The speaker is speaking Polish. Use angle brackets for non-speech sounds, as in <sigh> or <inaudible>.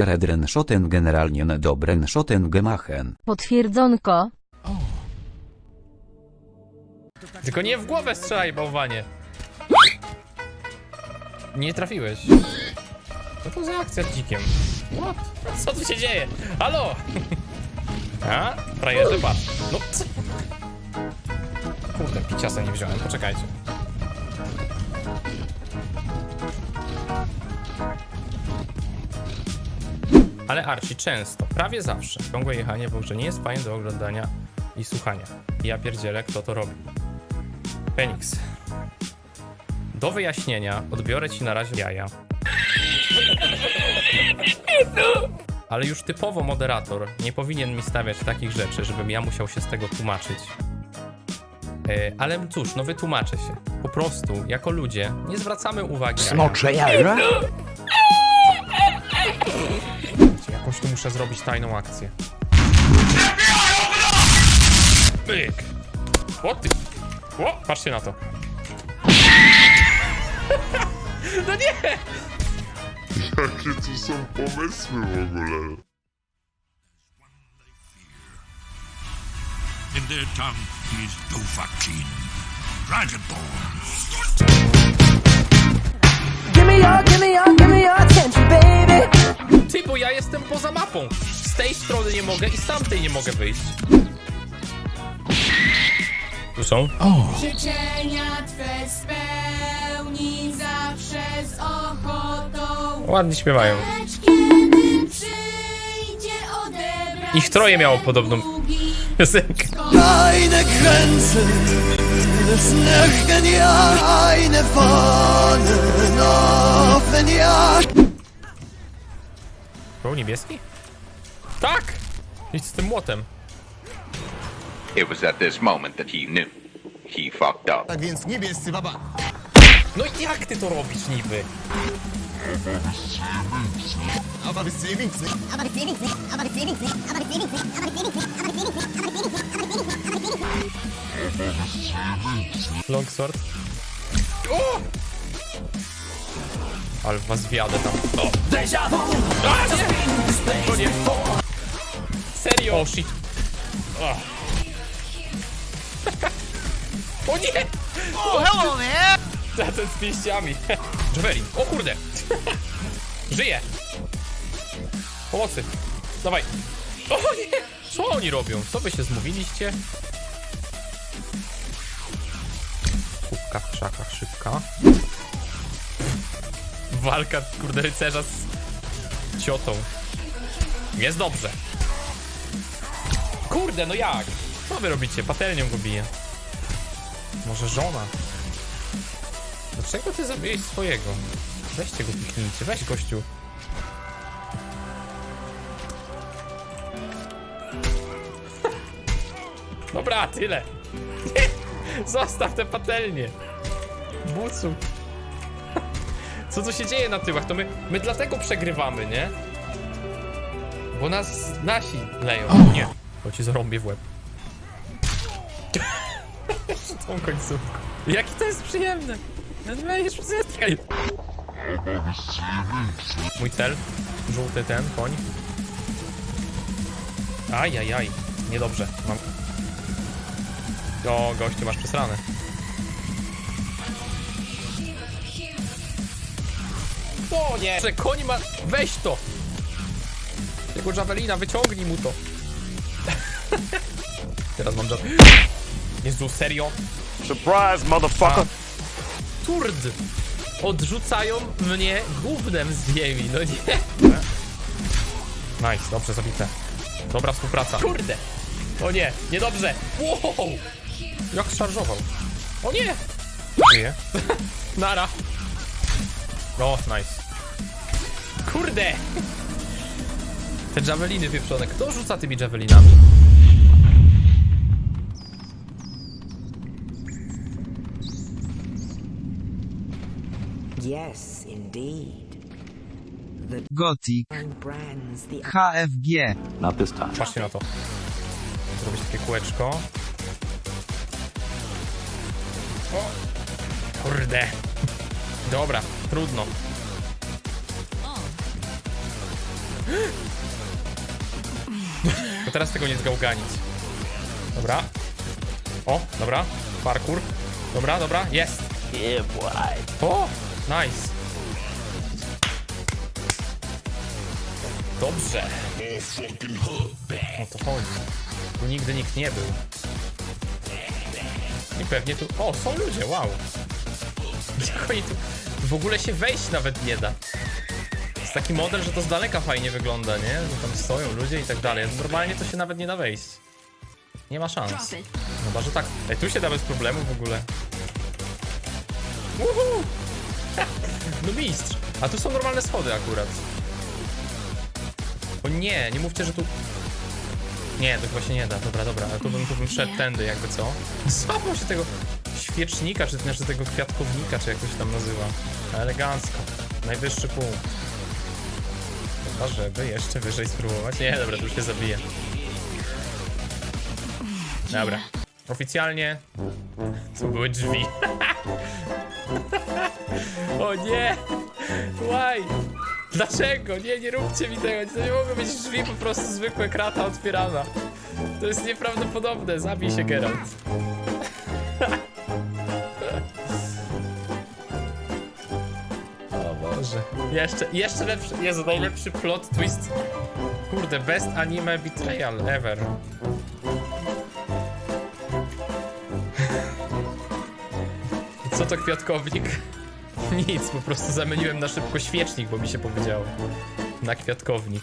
Jaredren Schotten generalnie dobren Schotten gemachen. Potwierdzonko. Tylko nie w głowę strzelaj, bałwanie. Nie trafiłeś. Co to za akcja z dzikiem? What? Co tu się dzieje? Halo? A? Frajerze, patrz. No. c- Kurde, piciasa nie wziąłem, poczekajcie. Ale Archie często, prawie zawsze, ciągłe jechanie w grze nie jest fajne do oglądania i słuchania. Ja pierdzielę, kto to robi. Feniks. Do wyjaśnienia odbiorę ci na razie jaja. Ale już typowo moderator nie powinien mi stawiać takich rzeczy, żebym ja musiał się z tego tłumaczyć. E, ale cóż, no wytłumaczę się. Po prostu, jako ludzie, nie zwracamy uwagi Smocze jaja? Jakąś tu muszę zrobić tajną akcję. Myk! O ty! O, patrzcie na to. <laughs> No nie! Jakie tu są pomysły w ogóle? In their tongue, he's Dovahkiin, Dragonborn. Give me your, give me your, give me your strony nie mogę i z tamtej nie mogę wyjść. Tu są? Życzenia Twe spełni zawsze z ochotą. Ładnie śpiewają. Lecz kiedy przyjdzie odebrać Ich troje miało podobną sługi, piosenkę. Deine Grenze des Nächten, ja, eine Fahnen offen, ja. Był niebieski? Tak! Idź z tym młotem. It was at this moment that he knew. He fucked up. Tak więc niebiescy baba. No i jak ty to robisz niby? Longsword. O! Ale was wjadę tam. O! A, nie! To nie. O, shit. O, <laughs> o nie! O, hello, man! Ten z pięściami. Javelin. O kurde! <laughs> Żyje! Pomocy! Dawaj! O nie! Co oni robią? Co wy się zmówiliście? Kubka w krzakach szybka. Walka, kurde, rycerza z ciotą. Jest dobrze. Kurde, no jak? Co wy robicie? Patelnią go bije. Może żona? Dlaczego ty zabiłeś swojego? Weźcie go piknijcie, weź gościu. <laughs> Dobra, tyle. <laughs> Zostaw te patelnie. Bucu. <laughs> Co tu się dzieje na tyłach? To my, my dlatego przegrywamy, nie? Bo nas nasi leją. Nie. Bo ci zarąbię w łeb. <laughs> Tą końcówką. Jaki to jest przyjemne. Będziesz zyskaj. Mój cel. Żółty ten, koń. Ajajaj. Niedobrze. Mam... O, gościu, masz przesrane. O nie! Że koń ma... Weź to! Jego Javelina, wyciągnij mu to. Teraz mam Javelin. Jezu, serio? Surprise, motherfucker! Turd! Odrzucają mnie gównem z ziemi, no nie. Nice, dobrze zabite. Dobra współpraca. Kurde! O nie, niedobrze! Wow! Jak szarżował. O nie! Żyje. <laughs> Nara. O, nice. Kurde! Te javeliny wieprzone. Kto rzuca tymi javelinami? Yes, indeed. Gothic, Brands the HFG. Patrzcie na to. Zrobić takie kółeczko. O! Kurde. Dobra, trudno. To teraz tego nie zgałganić. Dobra. O, dobra. Parkour. Dobra, dobra, jest. O, nice. Dobrze. O to chodzi. Tu nigdy nikt nie był. I pewnie tu... O, są ludzie, wow. <laughs> Jak oni tu... W ogóle się wejść nawet nie da. Jest taki model, że to z daleka fajnie wygląda, nie? Że tam stoją ludzie i tak dalej. Normalnie to się nawet nie da wejść. Nie ma szans. Chyba, że tak. Ej, tu się da bez problemu w ogóle. Uhu! No mistrz. A tu są normalne schody akurat. O nie, nie mówcie, że tu... Nie, to chyba się nie da. Dobra, dobra, ale tu bym, tu bym szedł tędy jakby co. Złapał się tego świecznika, czy też tego kwiatkownika, czy jak to się tam nazywa. Elegancko. Najwyższy punkt. Chyba, żeby jeszcze wyżej spróbować. Nie, dobra, tu już się zabije. Dobra. Oficjalnie tu były drzwi. <laughs> o nie! Why? Dlaczego? Nie, nie róbcie mi tego. To nie mogą być drzwi, po prostu zwykłe krata otwierana. To jest nieprawdopodobne. Zabij się, Geralt. o Boże. Jeszcze, jeszcze lepszy. Jezu, najlepszy plot twist. Kurde, best anime betrayal ever. Co to kwiatkownik? Nic, po prostu zamieniłem na szybko świecznik, bo mi się powiedziało. Na kwiatkownik.